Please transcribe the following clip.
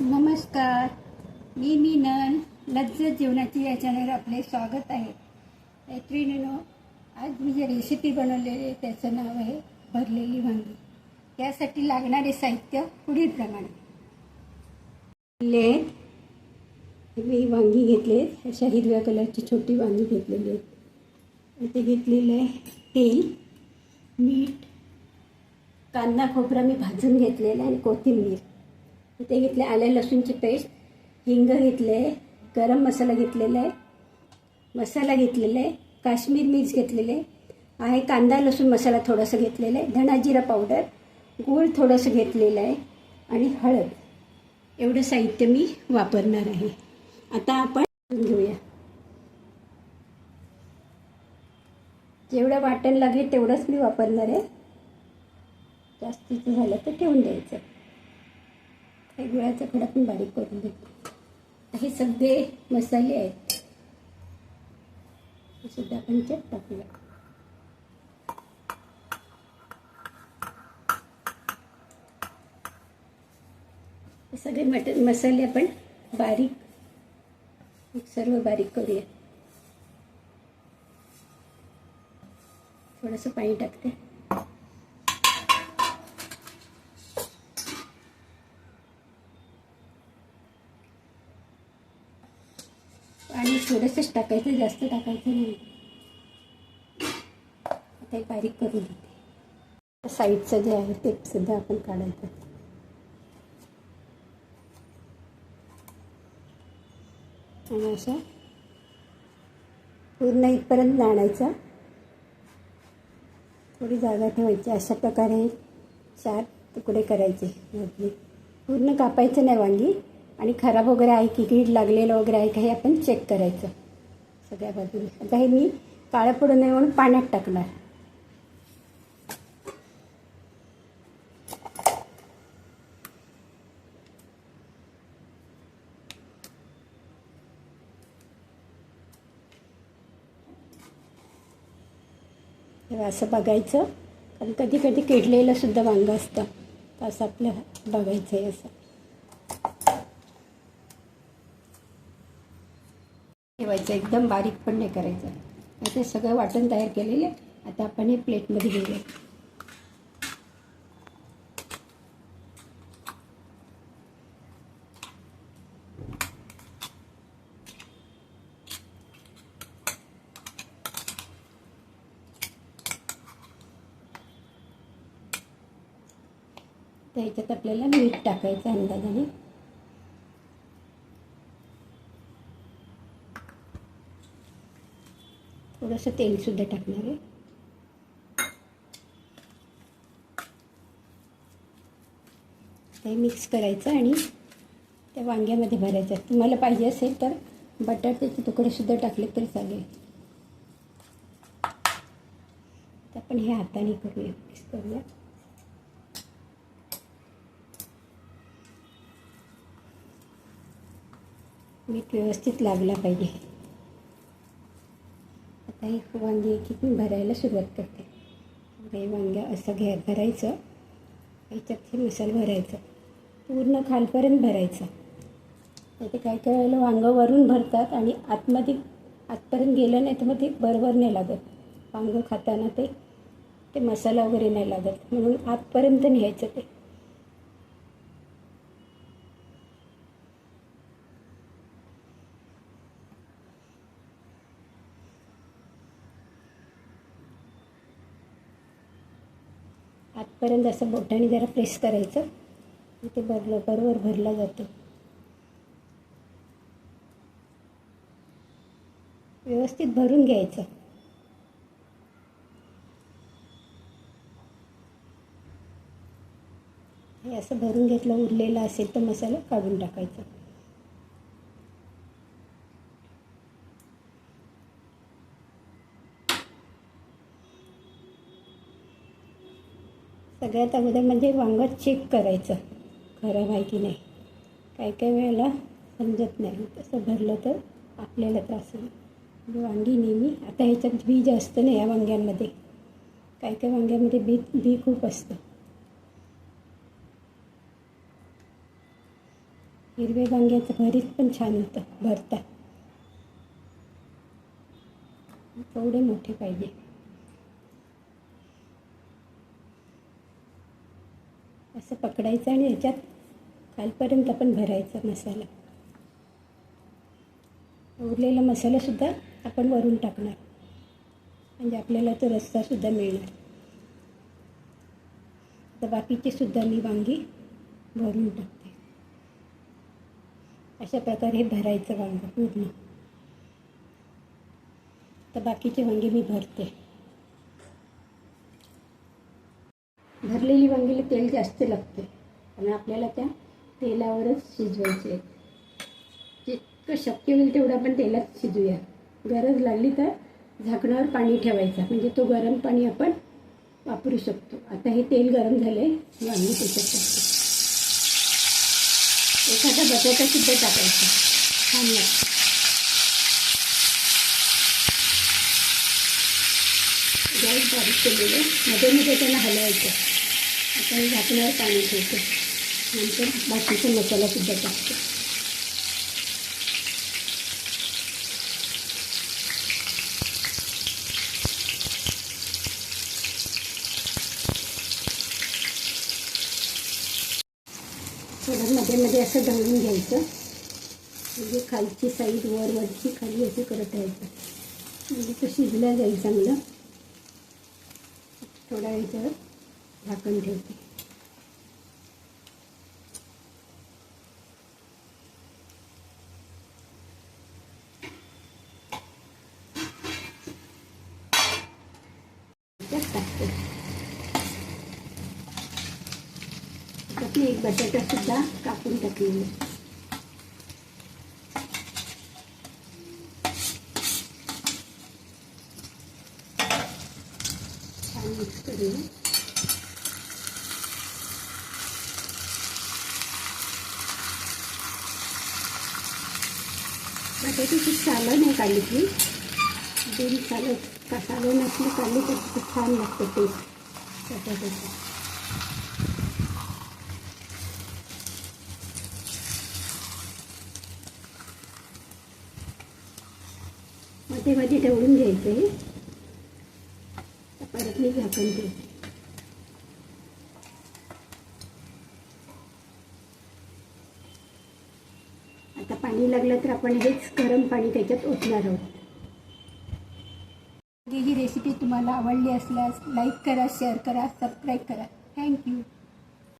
नमस्कार. मी मीनल लज्जत जेवणाची या चॅनल आपले स्वागत आहे. मैत्रिणीनो आज मी जे रेसिपी बनवलेली आहे त्याचं नाव आहे भरलेली वांगी. त्यासाठी लागणारे साहित्य पुढीलप्रमाणे ले मी वांगी घेतले अशा हिरव्या कलरची छोटी वांगी घेतलेली आहे. ते घेतलेलं आहे तेल मीठ कांदा खोबरा मी भाजून घेतलेला आहे आणि कोथिंबीर. ते घेतले आले लसूणची पेस्ट हिंग घेतले आहे गरम मसाला घेतलेला आहे मसाला घेतलेला आहे काश्मीर मिर्च घेतलेले आहे आहे कांदा लसूण मसाला थोडासा घेतलेला आहे धणा जिरा पावडर गूळ थोडंसं घेतलेलं आहे आणि हळद. एवढं साहित्य मी वापरणार आहे. आता आपण घेऊया. जेवढं वाटण लागेल तेवढंच मी वापरणार आहे. जास्तीचं झालं तर ठेवून द्यायचं. हे गुळाचा खडा पण बारीक करून देतो हे सगळे मसाले आहेत. हे सुद्धा आपण त्यात टाकूया. हे सगळे मटन मसाले आपण बारीक सर्व बारीक करूया. थोडंसं पाणी टाकते. आणि थोडंसंच टाकायचं जास्त टाकायचं नाही. आता बारीक करून देते साईडचं जे आहे ते सुद्धा आपण काढायचं. आणि असं पूर्ण इथपर्यंत नाणायचं थोडी जागा ठेवायची. अशा प्रकारे चार तुकडे करायचे. पूर्ण कापायचं नाही वांगी. आणि खराब वगैरे आहे की कीड लागलेलं वगैरे आहे का हे आपण चेक करायचं. सगळ्या बाजूने आता हे मी काळं पडू नये म्हणून पाण्यात टाकणार. असं बघायचं. कारण कधी कधी किडलेलं सुद्धा वांगं असतं. तर असं आपलं बघायचं आहे असं. ठेवायचं एकदम बारीक पण नाही करायचं. आता सगळं वाटण तयार केलेलं आहे. आता आपण हे प्लेटमध्ये घेऊया. त्याच्यात आपल्याला मीठ टाकायचं अंदाजाने. थोडंसं तेलसुद्धा टाकणार आहे. ते मिक्स करायचं आणि त्या वांग्यामध्ये भरायचं. तुम्हाला पाहिजे असेल तर बटाट्याचे तुकडेसुद्धा टाकले तरी चालेल. तर आपण हे हाताने करूया. मिक्स करूया. मीठ व्यवस्थित लागला पाहिजे. आता हे वांगी एक एक भरायला सुरुवात करते. हे वांग्या असं घ्या भरायचं. याच्यात हे मसाला भरायचं. पूर्ण खालपर्यंत भरायचं. ते काही काही वेळेला वांगं वरून भरतात आणि आतमध्ये आतपर्यंत गेलं नाही तर मग ते बरोबर नाही लागत. वांगं खाताना ते ते मसाला वगैरे नाही लागत. म्हणून आतपर्यंत न्यायचं ते. पर्यंत असं बोटाने जरा प्रेस करायचं. ते भरलं बरोबर भरला जातो. व्यवस्थित भरून घ्यायचं. हे असं भरून घेतलं उरलेलं असेल तर मसाला काढून टाकायचा. सगळ्यात अगोदर म्हणजे वांगं चेक करायचं. खराब आहे की नाही? काही काही वेळेला समजत नाही. तसं भरलं तर आपल्याला त्रास होईल. म्हणजे वांगी नेहमी आता ह्याच्यात बी जास्त नाही या वांग्यांमध्ये. काही काही वांग्यामध्ये बी बी खूप असतं. हिरवे वांग्याचं भरीत पण छान होतं भरतात. थोडे मोठे पाहिजे. असं पकडायचं आणि याच्यात खालपर्यंत पण भरायचा मसाला. उरलेला मसालासुद्धा आपण वरून टाकणार. म्हणजे आपल्याला तो रस्सासुद्धा मिळणार. आता बाकीचे सुद्धा मी वांगी भरून टाकते. अशा प्रकारे हे भरायचं वांग पूर्ण. तर बाकीचे वांगे मी भरते. भरलेली वांगीला तेल जास्त लागते. आणि आपल्याला त्या तेलावरच शिजवायचे. जितकं शक्य होईल तेवढं आपण तेलात शिजूया. गरज लागली तर झाकणावर पाणी ठेवायचं. म्हणजे तो गरम पाणी आपण वापरू शकतो. आता हे तेल गरम झाले वांगी त्याच्यात एखादा बटाटा सुद्धा टाकायचा. छान लागतं. मिक्स केलेलं. मध्ये मध्ये त्यांना हलवायचं. आता हे झाकणावर पाणी ठेवतो. नंतर बाकीचा मसालासुद्धा टाकतो. थोडं मध्ये मध्ये असं ढवळून घ्यायचं. म्हणजे खालची साईड वर वरची खाली असं करत राहायचं. म्हणजे तो शिजला जाईल चांगलं. थोडा याच्यावर झाकण ठेवते. टाकते. एक बटाटा सुद्धा कापून टाकलेली आहे. छान खूप सालं नाही काढली की दोन सालं का सालं नसली काढली तर खूप छान लागतं टेस्ट बटाट्याचं मध्ये मध्ये ढवळून घ्यायचं आहे मी झाकण ठेवते आता पाणी लागलं तर आपण हेच गरम पाणी त्याच्यात ओतणार आहोत. ही रेसिपी तुम्हाला आवडली असल्यास लाईक करा शेअर करा सबस्क्राईब करा. थँक्यू